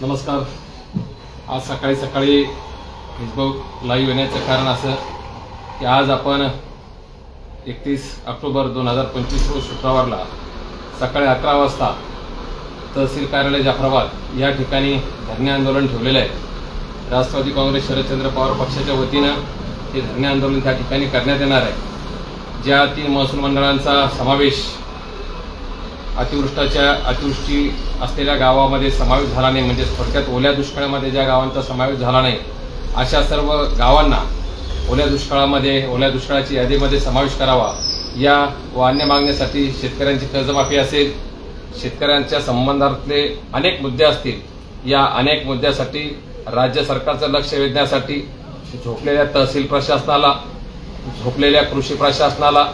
नमस्कार. आज सकाळी सकाळी फेसबुक लाईव्ह येण्याचं कारण असं की आज आपण एकतीस ऑक्टोबर दोन हजार पंचवीस रोज शुक्रवारला सकाळी अकरा वाजता तहसील कार्यालय जाफराबाद या ठिकाणी धरणे आंदोलन ठेवलेलं आहे. राष्ट्रवादी काँग्रेस शरदचंद्र पवार पक्षाच्या वतीनं हे धरणे आंदोलन त्या ठिकाणी करण्यात येणार आहे. ज्या तीन महसूल मंडळांचा समावेश अतिवृष्टाच्या अतिवृष्टी असलेल्या गावामध्ये समावेश झाला नाही म्हणजे थोडक्यात ओल्या दुष्काळामध्ये ज्या गावांचा समावेश झाला नाही अशा सर्व गावांना ओल्या दुष्काळामध्ये ओल्या दुष्काळाची यादीमध्ये समावेश करावा. या व अन्य मागण्यासाठी शेतकऱ्यांची कर्जमाफी असेल शेतकऱ्यांच्या संबंधातले अनेक मुद्दे असतील या अनेक मुद्द्यासाठी राज्य सरकारचं लक्ष वेधण्यासाठी झोपलेल्या तहसील प्रशासनाला झोपलेल्या कृषी प्रशासनाला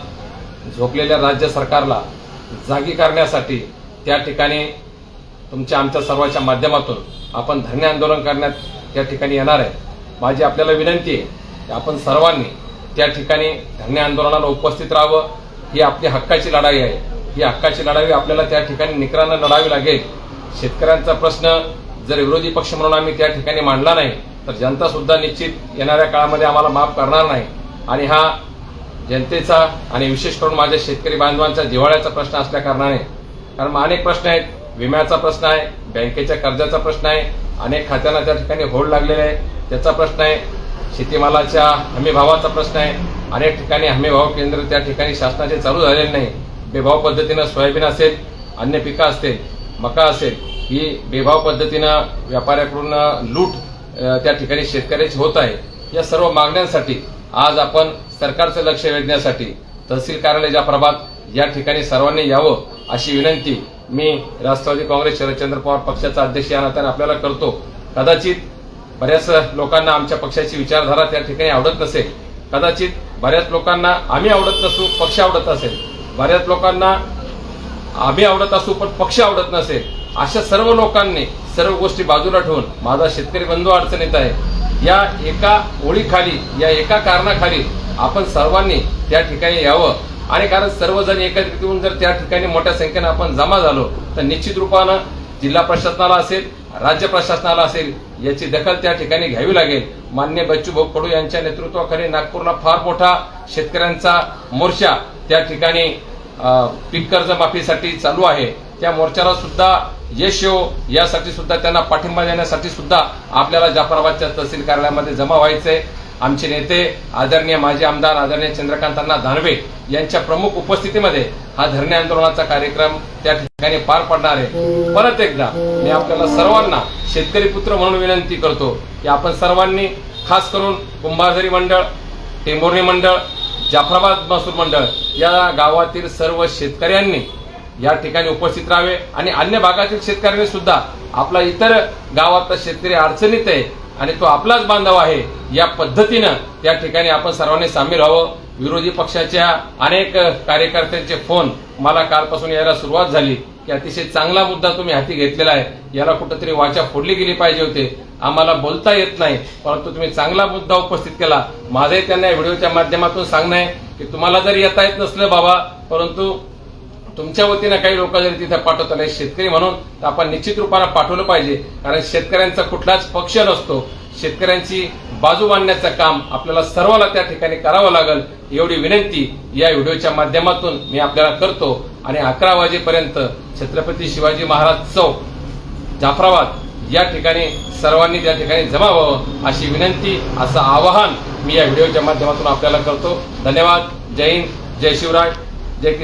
झोपलेल्या राज्य सरकारला जागी करण्यासाठी त्या ठिकाणी तुमच्या आमच्या सर्वांच्या माध्यमातून आपण धरणे आंदोलन करण्यात त्या ठिकाणी येणार आहे. माझी आपल्याला विनंती आहे की आपण सर्वांनी त्या ठिकाणी धरणे आंदोलनाला उपस्थित राहावं. ही आपली हक्काची लढाई आहे. ही हक्काची लढाई आपल्याला त्या ठिकाणी निकरानं लढावी लागेल. शेतकऱ्यांचा प्रश्न जर विरोधी पक्ष म्हणून आम्ही त्या ठिकाणी मांडला नाही तर जनता सुद्धा निश्चित येणाऱ्या काळामध्ये आम्हाला माफ करणार नाही. आणि हा जनतेचा आणि विशेष करून माझ्या शेतकरी बांधवांचा जिव्हाळ्याचा प्रश्न असल्या कारणाने. कारण मग अनेक प्रश्न आहेत. विम्याचा प्रश्न आहे. बँकेच्या कर्जाचा प्रश्न आहे. अनेक खात्यांना त्या ठिकाणी होड लागलेले आहे. त्याचा प्रश्न आहे. शेतीमालाच्या हमीभावाचा प्रश्न आहे. अनेक ठिकाणी हमीभाव केंद्र त्या ठिकाणी शासनाचे चालू झालेले नाही. बेभाव पद्धतीनं सोयाबीन असेल अन्य पिकं असतील मका असेल ही बेभाव पद्धतीनं व्यापाऱ्याकडून लूट त्या ठिकाणी शेतकऱ्याची होत आहे. या सर्व मागण्यांसाठी आज आपण सरकारचं लक्ष वेधण्यासाठी तहसील कार्यालय प्रभात या ठिकाणी सर्वांनी यावं अशी विनंती मी राष्ट्रवादी काँग्रेस शरदचंद्र पवार पक्षाचा अध्यक्ष या नात्याने आपल्याला करतो. कदाचित बऱ्याच लोकांना आमच्या पक्षाची विचारधारा त्या ठिकाणी आवडत नसेल. कदाचित बऱ्याच लोकांना आम्ही आवडत नसू पक्ष आवडत असेल. बऱ्याच लोकांना आम्ही आवडत असू पण पक्ष आवडत नसेल. अशा सर्व लोकांनी सर्व गोष्टी बाजूला ठेवून माझा शेतकरी बंधू अडचणीत आहे. या एका ओळीखाली या एका कारणाखाली आपण सर्वांनी त्या ठिकाणी यावं. आणि कारण सर्वजण एकत्रित येऊन जर त्या ठिकाणी मोठ्या संख्येने आपण जमा झालो तर निश्चित रूपानं जिल्हा प्रशासनाला असेल राज्य प्रशासनाला असेल याची दखल त्या ठिकाणी घ्यावी लागेल. मान्य बच्चूभाऊ कडू यांच्या नेतृत्वाखाली नागपूरला फार मोठा शेतकऱ्यांचा मोर्चा त्या ठिकाणी पीक कर्ज माफीसाठी चालू आहे. त्या मोर्चाला सुद्धा यश येवो यासाठी सुद्धा त्यांना पाठिंबा देण्यासाठी सुद्धा आपल्याला जाफराबादच्या तहसील कार्यालयामध्ये जमा व्हायचंय आमचे नेते आदरणीय माजी आमदार आदरणीय चंद्रकांतांना दानवे यांच्या प्रमुख उपस्थितीमध्ये हा धरणे आंदोलनाचा कार्यक्रम त्या ठिकाणी पार पडणार आहे. परत एकदा मी आपल्याला सर्वांना शेतकरी पुत्र म्हणून विनंती करतो की आपण सर्वांनी खास करून कुंभारझरी मंडळ टेंभोर्णी मंडळ जाफराबाद महसूल मंडळ या गावातील सर्व शेतकऱ्यांनी या ठिकाणी उपस्थित राहावे. आणि अन्य भागातील शेतकऱ्यांनी सुद्धा आपला इतर गावातला शेतकरी अडचणीत आहे आणि तो आपलाच बांधव आहे या पद्धतीनं त्या ठिकाणी आपण सर्वांनी सामील व्हावं. विरोधी पक्षाच्या अनेक कार्यकर्त्यांचे फोन मला कालपासून यायला सुरुवात झाली की अतिशय चांगला मुद्दा तुम्ही हाती घेतलेला आहे. याला कुठंतरी वाचा फोडली गेली पाहिजे होते. आम्हाला बोलता येत नाही परंतु तुम्ही चांगला मुद्दा उपस्थित केला. माझंही त्यांना व्हिडिओच्या माध्यमातून सांगणं आहे की तुम्हाला जरी येता येत नसलं बाबा परंतु तुमच्या वतीनं काही लोक जरी तिथे पाठवत नाही शेतकरी म्हणून तर आपण निश्चित रूपानं पाठवलं पाहिजे. कारण शेतकऱ्यांचा कुठलाच पक्ष नसतो. शेतकऱ्यांची बाजू मांडण्याचं काम आपल्याला सर्वांना त्या ठिकाणी करावं लागेल एवढी विनंती या व्हिडिओच्या माध्यमातून मी आपल्याला करतो. आणि अकरा वाजेपर्यंत छत्रपती शिवाजी महाराज चौक जाफराबाद या ठिकाणी सर्वांनी त्या ठिकाणी जमा व्हावं अशी विनंती असं आवाहन मी या व्हिडिओच्या माध्यमातून आपल्याला करतो. धन्यवाद. जय हिंद. जय शिवराय. जय किसान.